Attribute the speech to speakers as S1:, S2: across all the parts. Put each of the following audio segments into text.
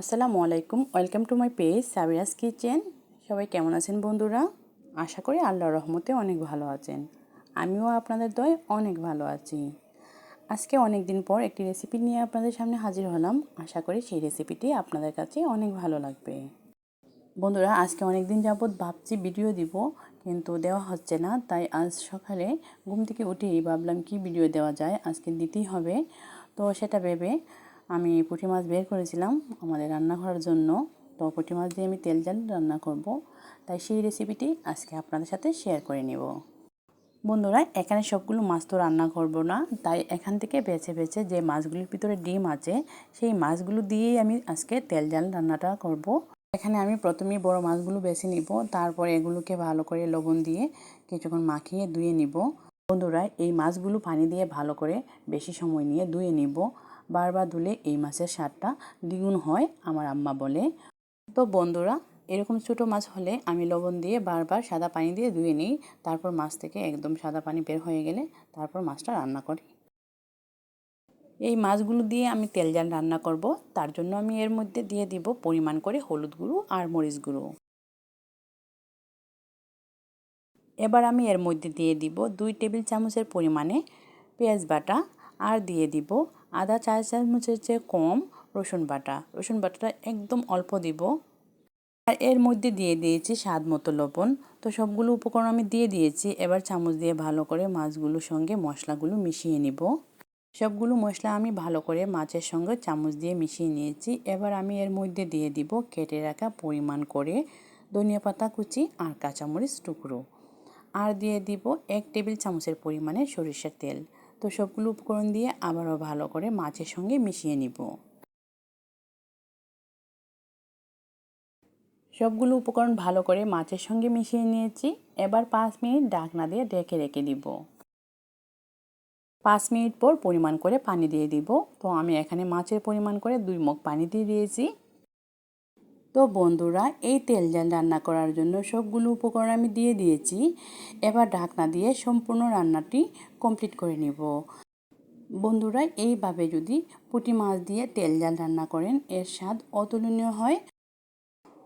S1: আসসালামু আলাইকুম, welcome to my page Sabira's kitchen. সবাই কেমন আছেন বন্ধুরা? আশা করি আল্লাহর রহমতে অনেক ভালো আছেন। আমিও আপনাদের দয় অনেক ভালো আছি। আজকে অনেক দিন পর একটি রেসিপি নিয়ে আপনাদের সামনে হাজির হলাম। আশা করি সেই রেসিপিটি আপনাদের কাছে অনেক ভালো লাগবে। বন্ধুরা, আজকে অনেক দিন যাবৎ ভাবছি ভিডিও দিব, কিন্তু দেওয়া হচ্ছে না, তাই আজ সকালে ঘুম থেকে উঠেই ভাবলাম কি ভিডিও দেওয়া যায়, আজকে দিতেই হবে। তো সেটা ভেবে আমি পুঁটি মাছ বের করেছিলাম আমাদের রান্না করার জন্য। তো পুঁটি মাছ দিয়ে আমি তেল জাল রান্না করব। তাই সেই রেসিপিটি আজকে আপনাদের সাথে শেয়ার করে নেব। বন্ধুরা, এখানে সবগুলো মাছ তো রান্না করব না। তাই এখান থেকে বেছে বেছে যে মাছগুলির ভিতরে ডিম আছে, সেই মাছগুলো দিয়েই আমি আজকে তেল জাল রান্নাটা করব। এখানে আমি প্রথমেই বড় মাছগুলো বেছে নিব, তারপর এগুলোকে ভালো করে লবণ দিয়ে কিছুক্ষণ মাখিয়ে ধুয়ে নিব। বন্ধুরা, এই মাছগুলো পানি দিয়ে ভালো করে বেশি সময় নিয়ে ধুয়ে নিব। বারবার ধুলে এই মাছের স্বাদটা দ্বিগুণ হয়, আমার আম্মা বলে। তো বন্ধুরা, এরকম ছোটো মাছ হলে আমি লবণ দিয়ে বারবার সাদা পানি দিয়ে ধুয়ে নিই। তারপর মাছ থেকে একদম সাদা পানি বের হয়ে গেলে তারপর মাছটা রান্না করি। এই মাছগুলো দিয়ে আমি তেল জাল রান্না করব। তার জন্য আমি এর মধ্যে দিয়ে দিব পরিমাণ করে হলুদ গুঁড়ো আর মরিচ গুঁড়ো। এবার আমি এর মধ্যে দিয়ে দিব দুই টেবিল চামচের পরিমাণে পেঁয়াজ বাটা আর দিয়ে দিব আদা চার চামচের চেয়ে কম রসুন বাটা। রসুন বাটাটা একদম অল্প দিব। আর এর মধ্যে দিয়ে দিয়েছি স্বাদ মতো লবণ। তো সবগুলো উপকরণ আমি দিয়ে দিয়েছি। এবার চামচ দিয়ে ভালো করে মাছগুলোর সঙ্গে মশলাগুলো মিশিয়ে নিব। সবগুলো মশলা আমি ভালো করে মাছের সঙ্গে চামচ দিয়ে মিশিয়ে নিয়েছি। এবার আমি এর মধ্যে দিয়ে দিব কেটে রাখা পরিমাণ করে ধনিয়া পাতা কুচি আর কাঁচামরিচ টুকরো। আর দিয়ে দিব এক টেবিল চামচের পরিমাণে সরিষার তেল। তো সবগুলো উপকরণ দিয়ে আবারও ভালো করে মাছের সঙ্গে মিশিয়ে নিব। সবগুলো উপকরণ ভালো করে মাছের সঙ্গে মিশিয়ে নিয়েছি। এবার পাঁচ মিনিট ডাকনা দিয়ে ডেকে রেখে দিব। পাঁচ মিনিট পর পরিমাণ করে পানি দিয়ে দিব। তো আমি এখানে মাছের পরিমাণ করে দুই মগ পানি দিয়ে দিয়েছি। তো বন্ধুরা, এই তেল জাল রান্না করার জন্য সবগুলো উপকরণ আমি দিয়ে দিয়েছি। এবার ঢাকনা দিয়ে সম্পূর্ণ রান্নাটি কমপ্লিট করে নিব। বন্ধুরা, এইভাবে যদি পুঁটি মাছ দিয়ে তেল জাল রান্না করেন, এর স্বাদ অতুলনীয় হয়।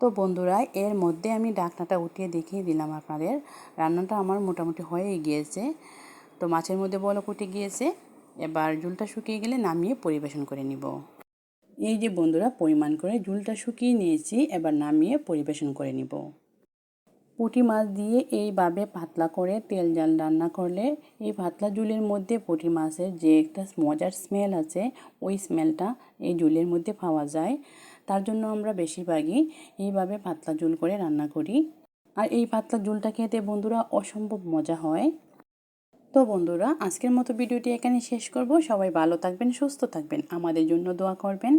S1: তো বন্ধুরা, এর মধ্যে আমি ডাকনাটা উঠিয়ে দেখিয়ে দিলাম আপনাদের। রান্নাটা আমার মোটামুটি হয়েই গিয়েছে। তো মাছের মধ্যে বলো কুটে গিয়েছে। এবার জুলটা শুকিয়ে গেলে নামিয়ে পরিবেশন করে নিব। এই যে বন্ধুরা, পরিমাণ করে ঝুলটা শুকিয়ে নিয়েছি, এবার নামিয়ে পরিবেশন করে নিব। পুঁটি মাছ দিয়ে এইভাবে পাতলা করে তেল জাল রান্না করলে এই পাতলা ঝুলের মধ্যে পুঁটি মাছের যে একটা মজার স্মেল আছে, ওই স্মেলটা এই ঝুলের মধ্যে পাওয়া যায়। তার জন্য আমরা বেশিরভাগই এইভাবে পাতলা ঝুল করে রান্না করি। আর এই পাতলা ঝুলটা খেতে বন্ধুরা অসম্ভব মজা হয়। তো বন্ধুরা, আজকের মতো ভিডিওটি এখানে শেষ করব। সবাই ভালো থাকবেন, সুস্থ থাকবেন, আমাদের জন্য দোয়া করবেন।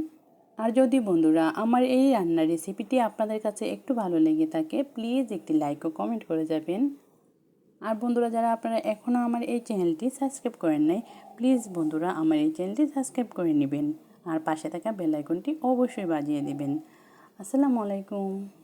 S1: আর যদি বন্ধুরা, আমার এই রান্নার রেসিপিটি আপনাদের কাছে একটু ভালো লেগে থাকে, প্লিজ একটি লাইক ও কমেন্ট করে যাবেন। আর বন্ধুরা, যারা আপনারা এখনও আমার এই চ্যানেলটি সাবস্ক্রাইব করেন নাই, প্লিজ বন্ধুরা, আমার এই চ্যানেলটি সাবস্ক্রাইব করে নেবেন। আর পাশে থাকা বেলাইকনটি অবশ্যই বাজিয়ে দেবেন। আসসালামু আলাইকুম।